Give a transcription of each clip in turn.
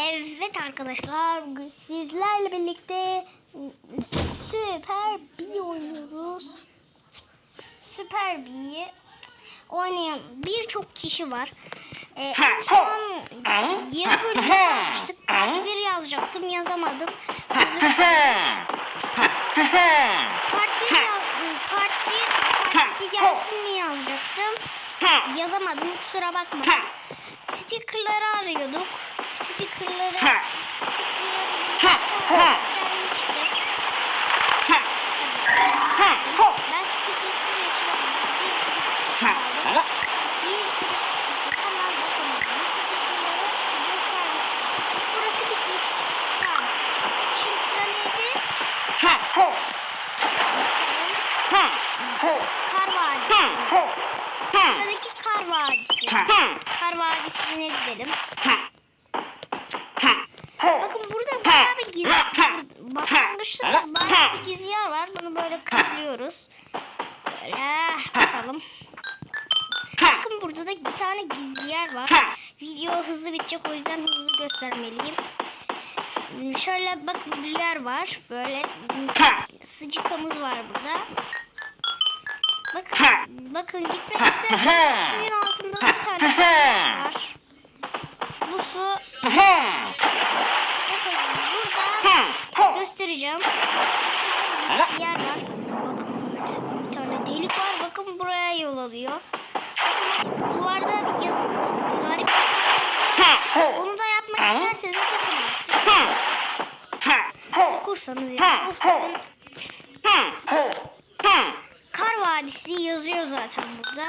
Evet arkadaşlar bugün sizlerle birlikte Süper B oynuyoruz. Süper B'yi oynayan birçok kişi var. Ee, en son yarı bölümde kalmıştık. Bir yazacaktım yazamadım. Özür dilerim. Part 1 yaz, part 1, 2 gelsin mi yazacaktım. Yazamadım kusura bakma. Stickerları arıyorduk. Stickerları stickerları ben stickersız yaşıyorum. Bir sürü sticker aldım. Bir sürü sticker. Hemen bakamadım. Bu stickerları göstermiştim. Burası bitmiş. Tamam. Şimdi sıra neydi? Sıradaki Kar Vadisi. Kar Vadisi'ne gidelim. Bakın burada bayağı bir gizli başlangıçta bayağı bir gizli yer var. Bunu böyle kırıyoruz. Böyle bakalım. Bakın burada da bir tane gizli yer var. Video hızlı bitecek o yüzden hızlı göstermeliyim. Şöyle bakın bir yer var. Böyle sıcıkamız var burada. Bakın, gitmek isterseniz suyun altında bir tane var. Bu su bakın burada göstereceğim. Bir yer var. Bakın böyle bir tane delik var. Bakın buraya yol alıyor. Bakın duvarda bir yazı garip. Onu da yapmak isterseniz yapın. Okursanız yani. Okuyun. Kar Vadisi yazıyor zaten burada.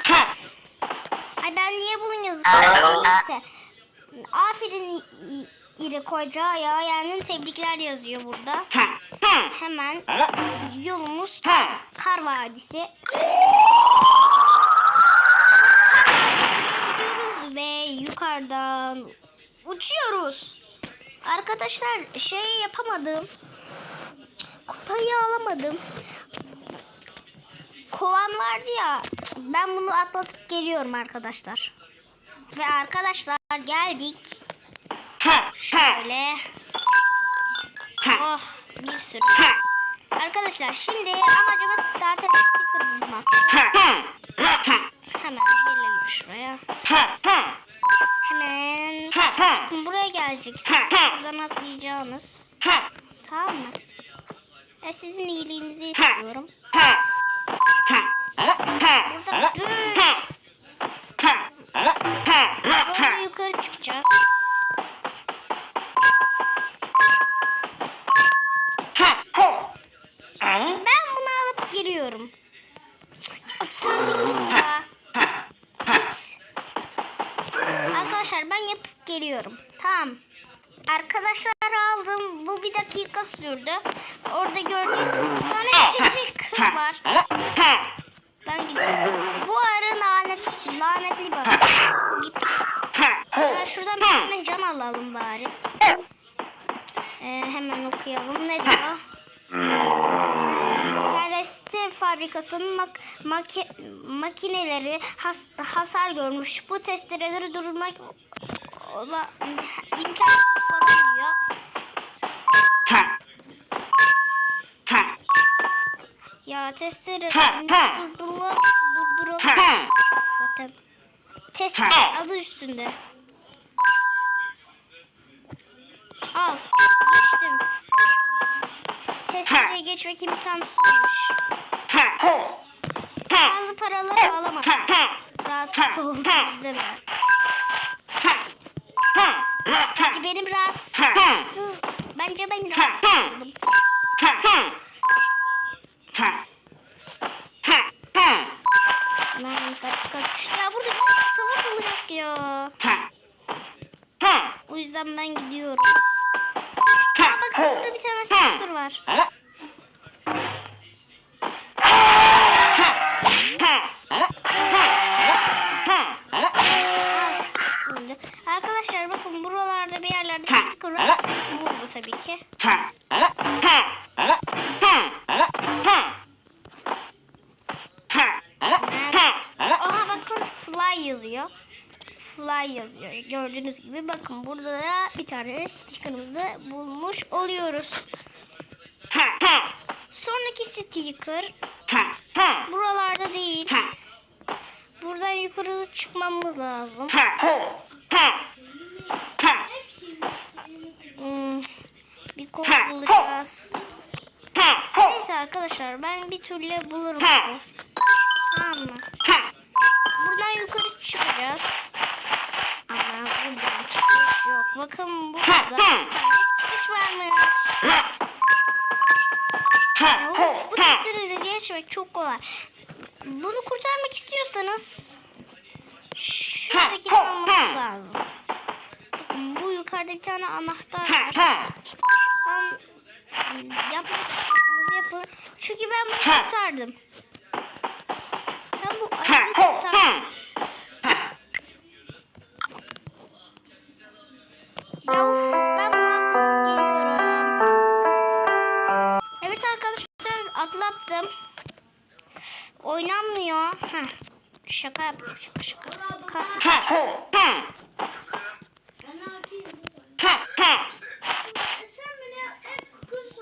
Ay ben niye bunun yazısını neyse. Aferin İri Koca ya yani tebrikler yazıyor burada. Hemen yolumuz Kar Vadisi. Gidiyoruz ve yukarıdan uçuyoruz. Arkadaşlar şey yapamadım. Kupayı alamadım. Kovan vardı ya. Ben bunu atlatıp geliyorum arkadaşlar. Ve arkadaşlar geldik. Şöyle. Oh bir sürü. Arkadaşlar şimdi amacımız zaten sticker bulmak. Hemen gelelim şuraya. Hemen buraya geleceksiniz. Buradan atlayacağınız. Tamam mı? E, sizin iyiliğinizi istiyorum. Burada böyle yukarı çıkacağız. Ben bunu alıp giriyorum. Asıl. Arkadaşlar ben yapıp geliyorum. Tamam. Arkadaşlar aldım. Bu bir dakika sürdü. Orada gördüğünüz bir tane sticker var. Ben gidiyorum. Bu arı lanet, lanetli bir arı. Git. Ben şuradan bir tane cam alalım bari. Ee, hemen okuyalım. Ne diyor? Kereste fabrikasının mak maki makineleri has hasar görmüş. Bu testereleri durdurmak ola imkansız Ya testereleri durduralım. Durduralım. Zaten testere adı üstünde. Al. Geçtim. Testereye geçmek imkansızmış. Bazı paraları alamadım. Rahatsız oldum değil mi? Bence benim rahatsız. Bence ben rahatsız oldum. Ya. O yüzden ben gidiyorum. Bakın burada bir tane sticker var. Arkadaşlar bakın buralarda bir yerlerde sticker var. Burada tabii ki. Aha bakın fly yazıyor. Gördüğünüz gibi bakın burada da bir tane sticker'ımızı bulmuş oluyoruz. Sonraki sticker buralarda değil. Buradan yukarı çıkmamız lazım. Hmm, bir kol bulacağız. Neyse arkadaşlar ben bir türlü bulurum. Tamam mı? Buradan yukarı çıkacağız. Ama buradan çıkış yok. Bakın burada çıkış varmış. Ya of, bu testleri de geçmek çok kolay. Bunu kurtarmak istiyorsanız şuradaki olması lazım. Bu yukarıda bir tane anahtar var. Tam yapmak yapın. Çünkü ben bunu kurtardım. Ben bu ayıyı kurtardım. Kasmıyor. Heh. Şaka yapıyorum. Şaka şaka. Kasmıyor. E sen beni hep kız